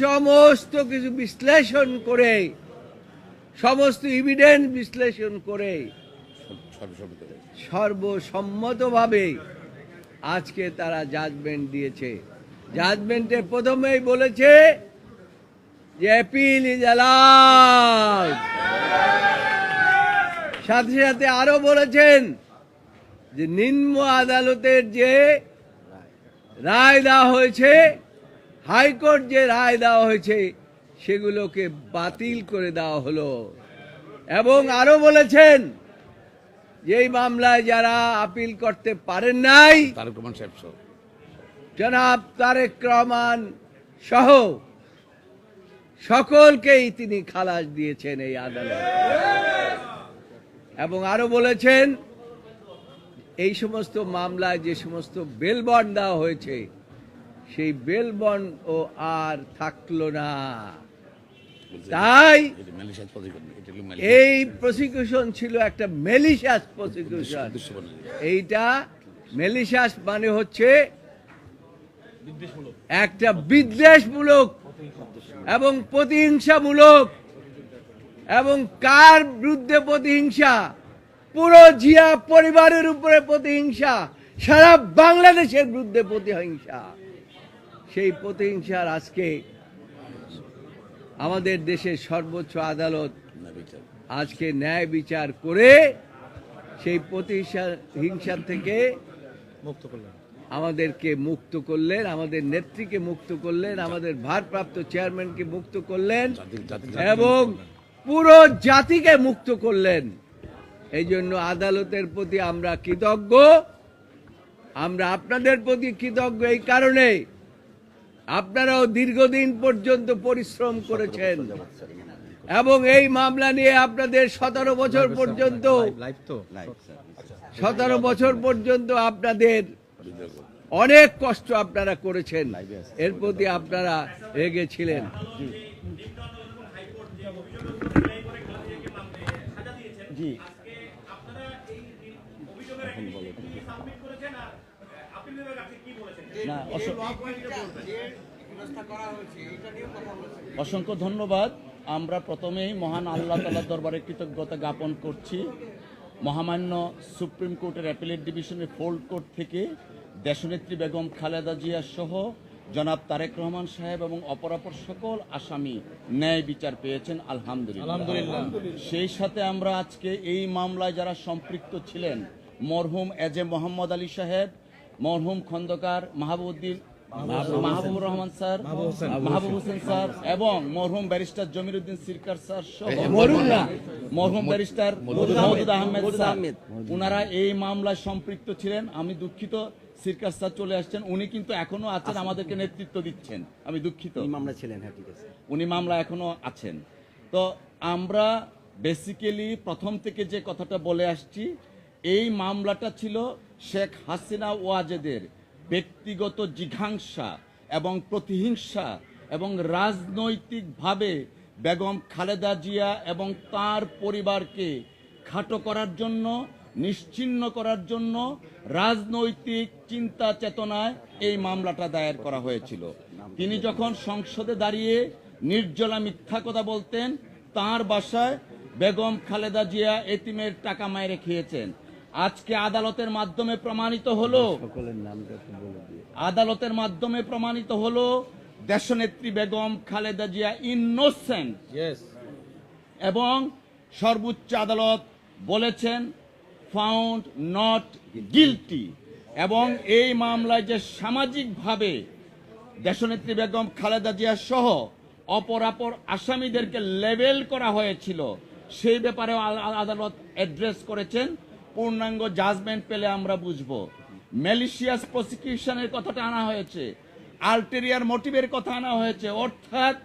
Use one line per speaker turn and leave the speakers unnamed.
সমস্ত কিছু বিশ্লেষণ করে সমস্ত ইভিডেন্স বিশ্লেষণ করে সর্বসম্মতভাবে আজকে তারা জাজমেন্ট দিয়েছে। জাজমেন্টে প্রথমেই বলেছে যে অ্যাপিল ইজ সাথে সাথে আরও বলেছেন যে নিম্ন আদালতের যে রায় দেওয়া হয়েছে হাইকোর্ট যে রায় দেওয়া হয়েছে সেগুলোকে বাতিল করে দেওয়া হলো। এবং আরও বলেছেন যে মামলায় যারা আপিল করতে পারেন নাই
তারেক রহমান সাহেব
জনাব তারেক রহমান সহ সকলকেই তিনি খালাস দিয়েছেন এই আদালত। এবং আরও বলেছেন এই সমস্ত মামলায় যে সমস্ত বেল বন্ড দেওয়া হয়েছে সেই বেল বন্ড ও আর থাকল না। তাই এই প্রসিকিউশন ছিল একটা মেলিশাস প্রসিকিউশন এইটা মেলিশাস মানে হচ্ছে একটা বিদ্বেষমূলক এবং প্রতিহিংসামূলক এবং কার বিরুদ্ধে প্রতিহিংসা? পুরো জিয়া পরিবারের উপরে প্রতিহিংসা, সারা বাংলাদেশের বিরুদ্ধে প্রতিহিংসা। সেই প্রতিহিংসার আজকে আমাদের দেশের সর্বোচ্চ আদালত আজকে ন্যায় বিচার করে সেই প্রতিহিংসা হিংসা থেকে
মুক্ত করলেন।
আমাদেরকে মুক্ত করলেন আমাদের নেত্রীকে মুক্ত করলেন আমাদের ভারপ্রাপ্ত চেয়ারম্যানকে মুক্ত করলেন এবং পুরো জাতিকে মুক্ত করলেন। এই জন্য আদালতের প্রতি আমরা কৃতজ্ঞ। আমরা আপনাদের প্রতি কৃতজ্ঞ এই কারণে। আপনারাও দীর্ঘদিন পর্যন্ত পরিশ্রম করেছেন। এবং এই মামলা নিয়ে আপনাদের সতেরো বছর পর্যন্ত সতেরো বছর পর্যন্ত আপনাদের অনেক কষ্ট আপনারা করেছেন। এর প্রতি আপনারা রেগেছিলেন।
জি। না অসংখ্য ধন্যবাদ। আমরা প্রথমেই মহান আল্লাহ তালার দরবারে কৃতজ্ঞতা জ্ঞাপন করছি। মহামান্য সুপ্রিম কোর্টের অ্যাপিলেট ডিভিশনের ফোল্ড কোর্ট থেকে দেশনেত্রী বেগম খালেদা জিয়া সহ জনাব তারেক রহমান সাহেব এবং অপরাপর সকল আসামি ন্যায় বিচার পেয়েছেন আলহামদুলিল্লাহ। সেই সাথে আমরা আজকে এই মামলায় যারা সম্পৃক্ত ছিলেন মরহুম এজে মোহাম্মদ আলী সাহেব মরহুম খন্দকার মাহবুদ্দিন মাহবুবুর রহমান স্যার মাহবুব হোসেন। স্যার এবং মরহুম ব্যারিস্টার জমির উদ্দিন সিরকার স্যার মরহুম ব্যারিস্টার মহদুদ আহমেদ। স্যার ওনারা এই মামলায় সম্পৃক্ত ছিলেন। আমি দুঃখিত সিরকার স্যার চলে আসছেন। উনি কিন্তু এখনও আছেন আমাদেরকে নেতৃত্ব দিচ্ছেন। আমি দুঃখিত।
মামলা ছিলেন হ্যাঁ ঠিক আছে।
উনি মামলা এখনও আছেন। তো আমরা বেসিক্যালি প্রথম থেকে যে কথাটা বলে আসছি এই মামলাটা ছিল শেখ হাসিনা ওয়াজেদের ব্যক্তিগত জিঘাংসা এবং প্রতিহিংসা এবং রাজনৈতিকভাবে বেগম খালেদা জিয়া এবং তার পরিবারকে খাটো করার জন্য নিশ্চিহ্ন করার জন্য রাজনৈতিক চিন্তা চেতনায় এই মামলাটা দায়ের করা হয়েছিল। তিনি যখন সংসদে দাঁড়িয়ে নির্জলা মিথ্যা কথা বলতেন, তার বাসায় বেগম খালেদা জিয়া এতিমের টাকা মায়েরে খেয়েছেন। আজকে আদালতের মাধ্যমে প্রমাণিত হলো
সকলের নামটা একটু বলে দিয়ে
আদালতের মাধ্যমে প্রমাণিত হলো দেশনেত্রী বেগম খালেদা জিয়া ইনোসেন্ট এবং সর্বোচ্চ আদালত বলেছেন ফাউন্ড নট গিলটি এবং এই মামলায় যে সামাজিকভাবে দেশনেত্রী বেগম খালেদা জিয়া সহ অপরাপর আসামিদেরকে লেবেল করা হয়েছিল সেই ব্যাপারে আদালত অ্যাড্রেস করেছেন। পূর্ণাঙ্গ জাজমেন্ট পেলে আমরা বুঝব। ম্যালিশিয়াস প্রসিকিউশনের কথাটা আনা হয়েছে। আলটেরিয়ার মোটিভের কথা আনা হয়েছে। অর্থাৎ